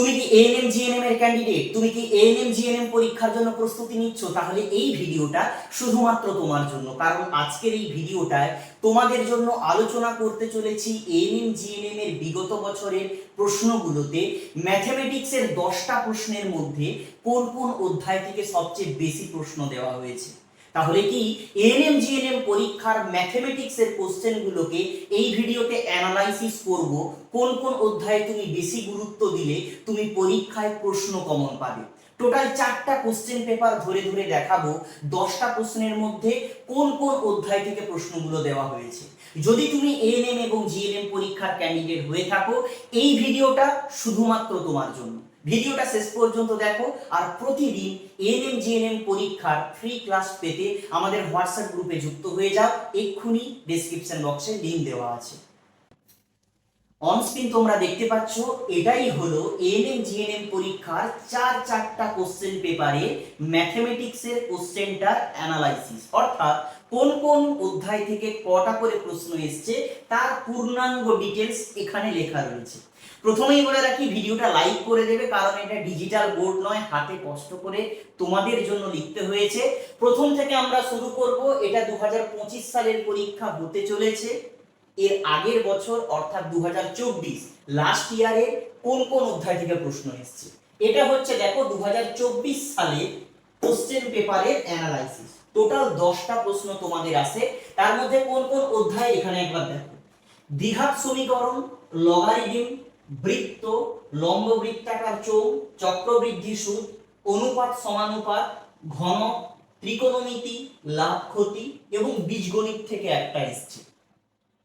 তুমি কি ANM GNM এর ক্যান্ডিডেট তুমি কি এএনএম জিএনএম পরীক্ষার জন্য প্রস্তুতি নিচ্ছ? তাহলে এই ভিডিওটা শুধুমাত্র তোমার জন্য, কারণ আজকের এই ভিডিওটায় তোমাদের জন্য আলোচনা করতে চলেছি এএনএম জিএনএম এর বিগত বছরের প্রশ্নগুলোতে ম্যাথমেটিক্সের দশটা প্রশ্নের মধ্যে কোন কোন অধ্যায় থেকে সবচেয়ে বেশি প্রশ্ন দেওয়া হয়েছে। তাহলে কি এএনএম জিএনএম পরীক্ষার ম্যাথমেটিক্সের কোশ্চেনগুলোকে এই ভিডিওতে অ্যানালাইসিস করব। কোন কোন অধ্যায়ে তুমি বেশি গুরুত্ব দিলে তুমি পরীক্ষায় প্রশ্ন কমন পাবে। টোটাল চারটা কোশ্চেন পেপার ধরে ধরে দেখাবো। দশটা প্রশ্নের মধ্যে কোন কোন অধ্যায় থেকে প্রশ্নগুলো দেওয়া হয়েছে। যদি তুমি এএনএম এবং জিএনএম পরীক্ষার ক্যান্ডিডেট হয়ে থাকো, এই ভিডিওটা শুধুমাত্র তোমার জন্য। ভিডিওটা শেষ পর্যন্ত দেখো, আর প্রতিদিন এএনএম জিএনএম পরীক্ষার ফ্রি ক্লাস পেতে আমাদের হোয়াটসঅ্যাপ গ্রুপে যুক্ত হয়ে যাও, এক্ষুনি ডেসক্রিপশন বক্সে লিংক দেওয়া আছে। অন স্ক্রিন তোমরা দেখতে পাচ্ছ, এটাই হলো এএনএম জিএনএম পরীক্ষার চার চারটা কোশ্চেন পেপারে ম্যাথমেটিক্সের কোশ্চেনটার অ্যানালাইসিস অর্থাৎ কোন কোন অধ্যায় থেকে কটা করে প্রশ্ন এসছে, তার পূর্ণাঙ্গ ডিটেলস এখানে লেখা রয়েছে। প্রথমেই বলে রাখি, ভিডিওটা লাইক করে দেবে, কারণ এটা ডিজিটাল বোর্ড নয়, হাতে কষ্ট করে তোমাদের জন্য লিখতে হয়েছে। প্রথম থেকে আমরা শুরু করব, এটা দু হাজার পঁচিশ সালের পরীক্ষা হতে চলেছে। এর আগের বছর, অর্থাৎ দু লাস্ট ইয়ারে কোন কোন অধ্যায় থেকে প্রশ্ন এসছে? এটা হচ্ছে, দেখো দু হাজার চব্বিশ সালে কোশ্চেন পেপারের অ্যানালাইসিস টোটাল দশটা প্রশ্ন তোমাদের আসে তার মধ্যে কোন কোন অধ্যায় এখানে একবার দেখো। দ্বিঘাত সমীকরণ লগারিদম বৃত্ত লম্ব বৃত্তাকার চৌক চক্রবৃদ্ধি সুদ, অনুপাত সমানুপাত, ঘন, ত্রিকোণমিতি, লাভ ক্ষতি এবং বীজগণিত থেকে একটা এসছে।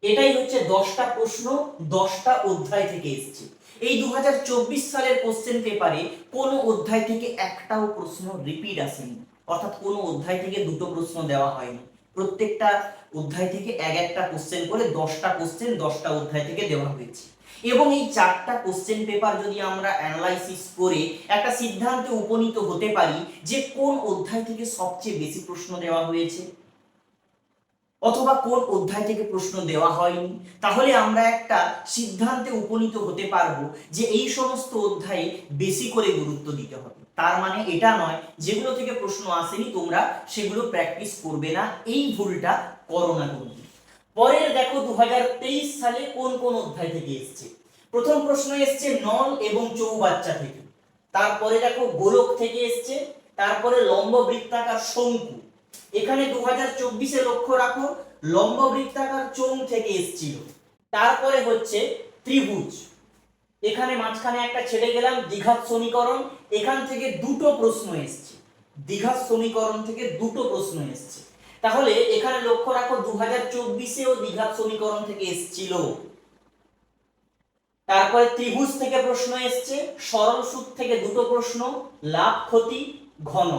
এটাই হচ্ছে দশটা প্রশ্ন, দশটা অধ্যায় থেকে এসছে। এই দু হাজার চব্বিশ সালের কোশ্চেন পেপারে কোনো অধ্যায় থেকে একটাও প্রশ্ন রিপিট আসেনি। অর্থাৎ কোনো অধ্যায় থেকে দুটো প্রশ্ন দেওয়া হয়নি। প্রত্যেকটা অধ্যায় থেকে এক একটা কোশ্চেন করে দশটা কোশ্চেন দশটা অধ্যায় থেকে দেওয়া হয়েছে। এবং এই চারটা কোশ্চেন পেপার যদি আমরা অ্যানালাইসিস করে একটা সিদ্ধান্তে উপনীত হতে পারি যে কোন অধ্যায় থেকে সবচেয়ে বেশি প্রশ্ন দেওয়া হয়েছে? অথবা কোন অধ্যায় থেকে প্রশ্ন দেওয়া হয়নি? তাহলে আমরা একটা সিদ্ধান্তে উপনীত হতে পারব যে এই সমস্ত অধ্যায়ে বেশি করে গুরুত্ব দিতে হবে। তার মানে এটা নয়, যেগুলো থেকে প্রশ্ন আসেনি তোমরা সেগুলো প্র্যাকটিস করবে না। এই ভুলটা করো না পরের দেখো দুহাজার তেইশ সালে কোন কোন অধ্যায় থেকে এসছে? প্রথম প্রশ্ন এসছে নল এবং চৌবাচ্চা থেকে। তারপরে দেখো গোলক থেকে এসছে, তারপরে লম্ব বৃত্তাকার শঙ্কু। এখানে দু হাজার চব্বিশে লক্ষ্য রাখো লম্ব বৃত্তাকার চোঙ থেকে এসছিল। তারপরে হচ্ছে ত্রিভুজ। এখানে মাঝখানে একটা ছেড়ে গেলাম, দ্বিঘাত সমীকরণ। এখান থেকে দুটো প্রশ্ন এসছে। দ্বিঘাত সমীকরণ থেকে দুটো প্রশ্ন এসছে। তাহলে এখানে লক্ষ্য রাখো দু হাজার চব্বিশেও দ্বিঘাত সমীকরণ থেকে এসছিল। তারপরে ত্রিভুজ থেকে প্রশ্ন এসছে, সরল সুদ থেকে দুটো প্রশ্ন, লাভ, ক্ষতি, ঘন।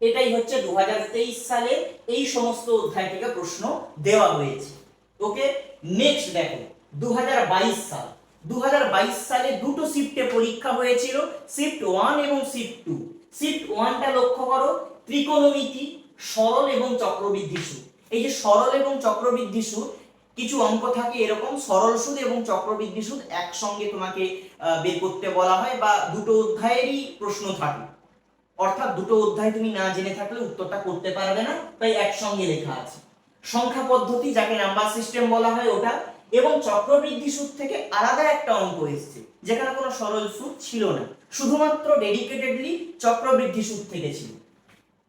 এটাই হচ্ছে দুহাজার তেইশ সালে এই সমস্ত অধ্যায় থেকে প্রশ্ন দেওয়া হয়েছে। ওকে নেক্সট দেখো দু হাজার বাইশ সাল। দু হাজার বাইশ সালে দুটো শিফটে পরীক্ষা হয়েছিল শিফট ওয়ান এবং শিফট টু শিফট ওয়ানটা লক্ষ্য করো, ত্রিকোণমিতি সরল এবং চক্রবৃদ্ধি সুদ এই যে সরল এবং চক্রবৃদ্ধি সুদ কিছু অঙ্ক থাকে এরকম, সরল সুদ এবং চক্রবৃদ্ধি সুদ একসঙ্গে তোমাকে বের করতে বলা হয় বা দুটো অধ্যায়েরই প্রশ্ন থাকে। অর্থাৎ দুটো অধ্যায় তুমি না জেনে থাকলে উত্তরটা করতে পারবে না, তাই একসঙ্গে লেখা আছে। সংখ্যা পদ্ধতি যাকে নাম্বার সিস্টেম বলা হয় ওটা, এবং চক্রবৃদ্ধি সুদ থেকে আলাদা একটা অঙ্ক এসেছে, যেখানে কোনো সরল সুদ ছিল না। শুধুমাত্র ডেডিকেটেডলি চক্রবৃদ্ধি সুদ থেকে ছিল।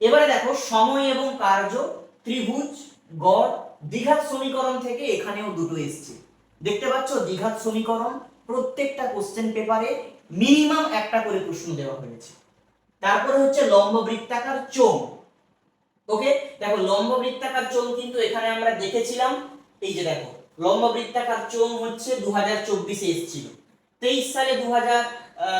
এবারে দেখো সময় এবং কার্য, ত্রিভুজ, গড়, দ্বিঘাত সমীকরণ থেকে এখানেও দুটো এসছে। দেখতে পাচ্ছ, দ্বিঘাত সমীকরণ, প্রত্যেকটা কোশ্চেন পেপারে মিনিমাম একটা করে প্রশ্ন দেওয়া হয়েছে। তারপরে হচ্ছে লম্ব বৃত্তাকার চোম ওকে দেখো, লম্ব বৃত্তাকার চোম কিন্তু এখানে আমরা দেখেছিলাম। এই যে দেখো, লম্ব বৃত্তাকার চোম হচ্ছে দু হাজার চব্বিশে এসেছিল। তেইশ সালে দু হাজার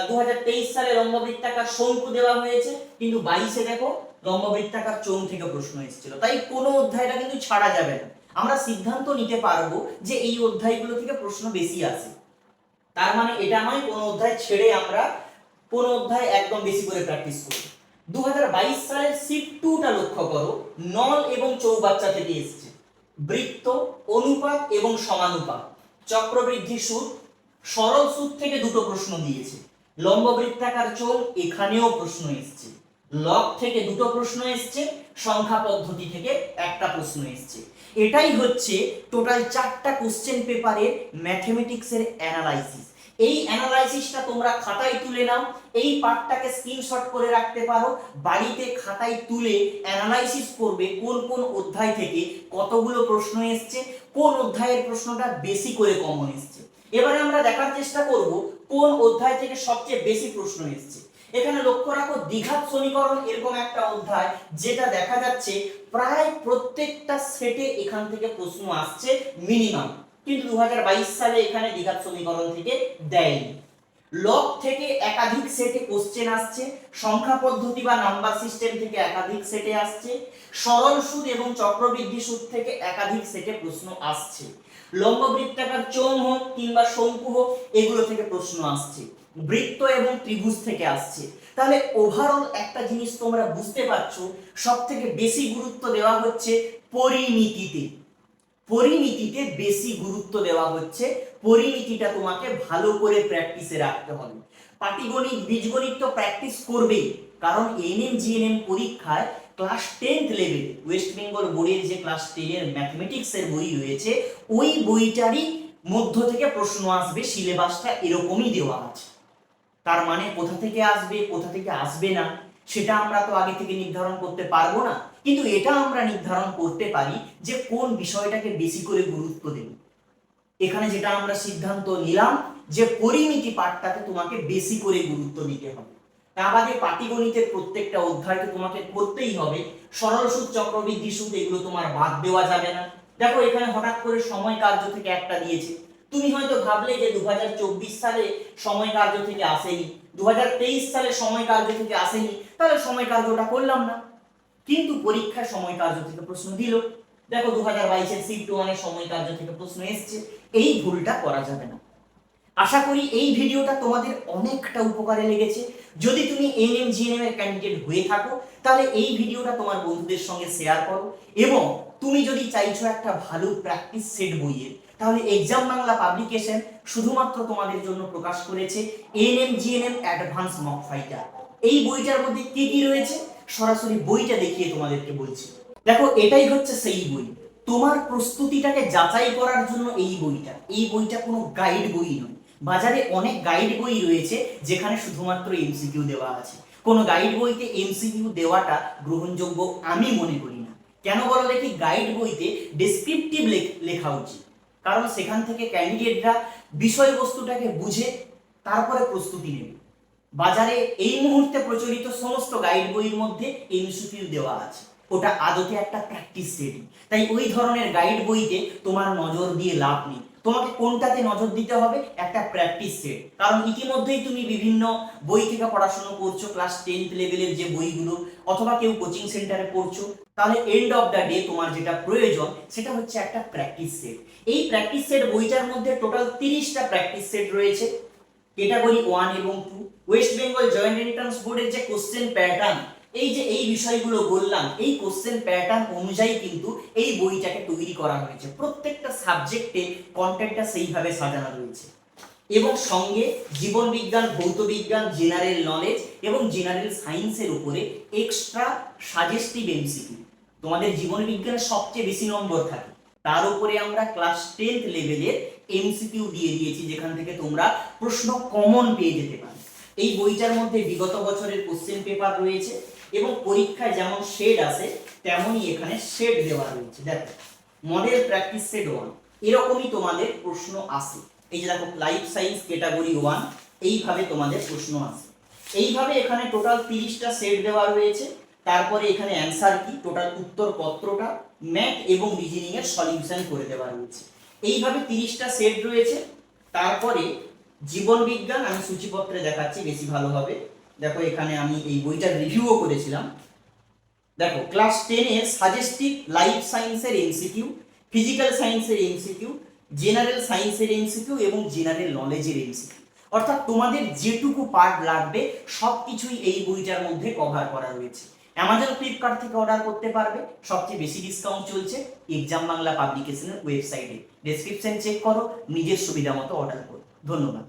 দু হাজার তেইশ সালে লম্ব বৃত্তাকার শঙ্কু দেওয়া হয়েছে। কিন্তু বাইশে দেখো লম্ব বৃত্তাকার চোঙ থেকে প্রশ্ন এসেছিল। তাই কোনো অধ্যায়টা কিন্তু ছাড়া যাবে না। আমরা সিদ্ধান্ত নিতে পারব যে এই অধ্যায়গুলো থেকে প্রশ্ন বেশি আসে তার মানে এটা নয়, কোনো অধ্যায় ছেড়ে আমরা কোন অধ্যায় একদম বেশি করে প্র্যাকটিস করি দু সালের শিফট টুটা লক্ষ্য করো। নল এবং চৌবাচ্চা থেকে এসছে। বৃত্ত, অনুপাত এবং সমানুপাত। চক্রবৃদ্ধি সুদ সরল সুদ থেকে দুটো প্রশ্ন দিয়েছে। লম্ব বৃত্তাকার চোখ এখানেও প্রশ্ন এসছে। লগ থেকে দুটো প্রশ্ন এসছে, সংখ্যা পদ্ধতি থেকে একটা প্রশ্ন এসছে। এটাই হচ্ছে টোটাল চারটা কোশ্চেন পেপারের ম্যাথমেটিক্সের অ্যানালাইসিস এই অ্যানালাইসিসটা তোমরা খাতায় তুলে নাও, এই পার্টটাকে স্ক্রিনশট করে রাখতে পারো। বাড়িতে খাতায় তুলে অ্যানালাইসিস করবে কোন কোন অধ্যায় থেকে কতগুলো প্রশ্ন এসছে, কোন অধ্যায়ের প্রশ্নটা বেশি করে কমন এসছে। এবারে আমরা দেখার চেষ্টা করব কোন অধ্যায় থেকে সবচেয়ে বেশি প্রশ্ন এসছে। এখানে লক্ষ্য রাখো, দ্বিঘাত সমীকরণ এরকম একটা অধ্যায় যেটা দেখা যাচ্ছে প্রায় প্রত্যেকটা সেটে এখান থেকে প্রশ্ন আসছে মিনিমাম কিন্তু দুহাজার বাইশ সালে এখানে দ্বিঘাত সমীকরণ থেকে দেয়নি। লগ থেকে একাধিক সেটে কোশ্চেন আসছে, সংখ্যা পদ্ধতি বা নাম্বার সিস্টেম থেকে একাধিক সেটে আসছে, সরল সুদ এবং চক্রবৃদ্ধি সুদ থেকে একাধিক সেটে প্রশ্ন আসছে। লম্ব বৃত্তাকার চোঙ হোক কিংবা শঙ্কু হোক এগুলো থেকে প্রশ্ন আসছে। বৃত্ত এবং ত্রিভুজ থেকে আসছে। তাহলে ওভারঅল একটা জিনিস তোমরা বুঝতে পারছ সব থেকে বেশি গুরুত্ব দেওয়া হচ্ছে পরিমিতিতে। পরিমিতিতে বেশি গুরুত্ব দেওয়া হচ্ছে, পরিমিতিটা তোমাকে ভালো করে প্র্যাকটিসে রাখতে হবে। পাটিগণিত, বীজগণিত তো প্র্যাকটিস করবেই, কারণ এনএম জিএনএম পরীক্ষায় class tenth level West Bengal বোর্ডের যে ক্লাস টেনের ম্যাথমেটিক্সের বই রয়েছে, ওই বইটারই মধ্য থেকে প্রশ্ন আসবে সিলেবাসটা এরকমই দেওয়া আছে। তার মানে কোথা থেকে আসবে, কোথা থেকে আসবে না, সেটা আমরা তো আগে থেকে নির্ধারণ করতে পারব না। কিন্তু এটা আমরা নির্ধারণ করতে পারি যে কোন বিষয়টাকে বেশি করে গুরুত্ব দেব। এখানে যেটা আমরা সিদ্ধান্ত নিলাম যে পরিমিতি পাঠটাকে তোমাকে বেশি করে গুরুত্ব দিতে হবে। তা বাদে পাটিগণিতের প্রত্যেকটা অধ্যায়কে তোমাকে করতেই হবে। সরল সুদ, চক্রবৃদ্ধি সুদ, এগুলো তোমার বাদ দেওয়া যাবে না। দেখো এখানে হঠাৎ করে সময় কার্য থেকে একটা দিয়েছে। তুমি হয়তো ভাবলে যে দু হাজার চব্বিশ সালে সময় কার্য থেকে আসেনি দু হাজার তেইশ সালে সময় কার্য থেকে আসেনি, তাহলে সময় কার্যটা করলাম না। কিন্তু পরীক্ষায় সময় কার্য থেকে প্রশ্ন দিল। দেখো দু হাজার বাইশের সিফট ওয়ানের সময় কার্য থেকে প্রশ্ন এসছে, এই ভুলটা করা যাবে না। আশা করি এই ভিডিওটা তোমাদের অনেকটা উপকারে লেগেছে। যদি তুমি এনএম, জিএনএম এর ক্যান্ডিডেট হয়ে থাকো, তাহলে এই ভিডিওটা তোমার বন্ধুদের সঙ্গে শেয়ার করো। এবং তুমি যদি চাইছো একটা ভালো প্র্যাকটিস সেট বইয়ের তাহলে এক্সাম বাংলা পাবলিকেশন শুধুমাত্র তোমাদের জন্য প্রকাশ করেছে NM GNM advance mock fighter এই বইটার মধ্যে কি কি রয়েছে? সরাসরি বইটা দেখিয়ে তোমাদেরকে বলছি। দেখো, এটাই হচ্ছে সেই বই। তোমার প্রস্তুতিটাকে যাচাই করার জন্য এই বইটা। এই বইটা কোনো গাইড বই নয়। বাজারে অনেক গাইড বই রয়েছে যেখানে শুধুমাত্র এমসিকিউ দেওয়া আছে। কোনো গাইড বইতে এমসিকিউ দেওয়াটা গ্রহণযোগ্য আমি মনে করি না। কেন বলো দেখি? গাইড বইতে ডেসক্রিপটিভ লেখা উচিত। কারণ সেখান থেকে ক্যান্ডিডেটরা বিষয়বস্তুটাকে বুঝে তারপরে প্রস্তুতি নেবে। বাজারে এই মুহূর্তে প্রচলিত সমস্ত গাইড বইয়ের মধ্যে এমসিকিউ দেওয়া আছে। ওটা আদতে একটা প্র্যাকটিস সেট তাই ওই ধরনের গাইড বইতে তোমার নজর দিয়ে লাভ নেই। তোমাকে কোনটাতে নজর দিতে হবে? একটা প্র্যাকটিস সেট কারণ ইতিমধ্যেই তুমি বিভিন্ন বই থেকে পড়াশুনো করছ ক্লাস টেন্থ লেভেলের যে বইগুলো, অথবা কেউ কোচিং সেন্টারে পড়ছো তাহলে এন্ড অফ দ্য ডে তোমার যেটা প্রয়োজন, সেটা হচ্ছে একটা প্র্যাকটিস সেট এই প্র্যাকটিস সেট বইটার মধ্যে টোটাল তিরিশটা প্র্যাকটিস সেট রয়েছে। ক্যাটাগরি ওয়ান এবং two West Bengal joint entrance বোর্ডের যে কোশ্চেন প্যাটার্ন এই যে এই বিষয়গুলো বললাম, এই কোশ্চেন প্যাটার্ন অনুযায়ী কিন্তু এই বইটাকে তৈরি করা হয়েছে। প্রত্যেকটা সাবজেক্টে কন্টেন্টটা সেইভাবে সাজানো রয়েছে। এবং সঙ্গে জীবন বিজ্ঞান ভৌত বিজ্ঞান জেনারেল নলেজ এবং জেনারেল সায়েন্সের উপরে এক্সট্রা সাজেস্টিভ এমসিকিউ তোমাদের জীবন বিজ্ঞানে সবচেয়ে বেশি নম্বর থাকে। তার উপরে আমরা ক্লাস টেন্থ লেভেলের এমসিকিউ দিয়ে দিয়েছি, যেখান থেকে তোমরা প্রশ্ন কমন পেয়ে যেতে পারো। এই বইটার মধ্যে বিগত বছরের কোশ্চেন পেপার রয়েছে এবং পরীক্ষায় যেমন শেড আসে, তেমনই এখানে শেড দেওয়া রয়েছে। দেখো মডেল প্র্যাকটিস সেট ওয়ান এরকমই তোমাদের প্রশ্ন আসে। এই যে দেখো লাইফ সায়েন্স ক্যাটাগরি ওয়ান এইভাবে তোমাদের প্রশ্ন আসে। এইভাবে এখানে টোটাল তিরিশটা সেট দেওয়া রয়েছে। তারপরে এখানে অ্যান্সার কি? টোটাল উত্তর পত্রটা ম্যাথ এবং রিজনিং এর সলিউশন করে দেওয়া রয়েছে। এইভাবে তিরিশটা সেট রয়েছে। তারপরে জীবন বিজ্ঞান, আমি সূচিপত্রে দেখাচ্ছি, বেশি ভালো হবে। দেখো, এখানে আমি এই বইটার রিভিউও করেছিলাম। দেখো ক্লাস টেনের সাজেস্টিভ লাইফ সায়েন্সের এমসিকিউ ফিজিক্যাল সায়েন্সের এমসিকিউ জেনারেল সায়েন্সের এমসিকিউ এবং জেনারেল নলেজের এমসিকিউ অর্থাৎ তোমাদের যেটুকু পার্ট লাগবে সব কিছুই এই বইটার মধ্যে কভার করা রয়েছে। অ্যামাজন ফ্লিপকার্ট থেকে অর্ডার করতে পারবে, সবচেয়ে বেশি ডিসকাউন্ট চলছে এক্সাম বাংলা পাবলিকেশনের ওয়েবসাইটে ডেসক্রিপশন চেক করো, নিজের সুবিধা মতো অর্ডার করো। ধন্যবাদ।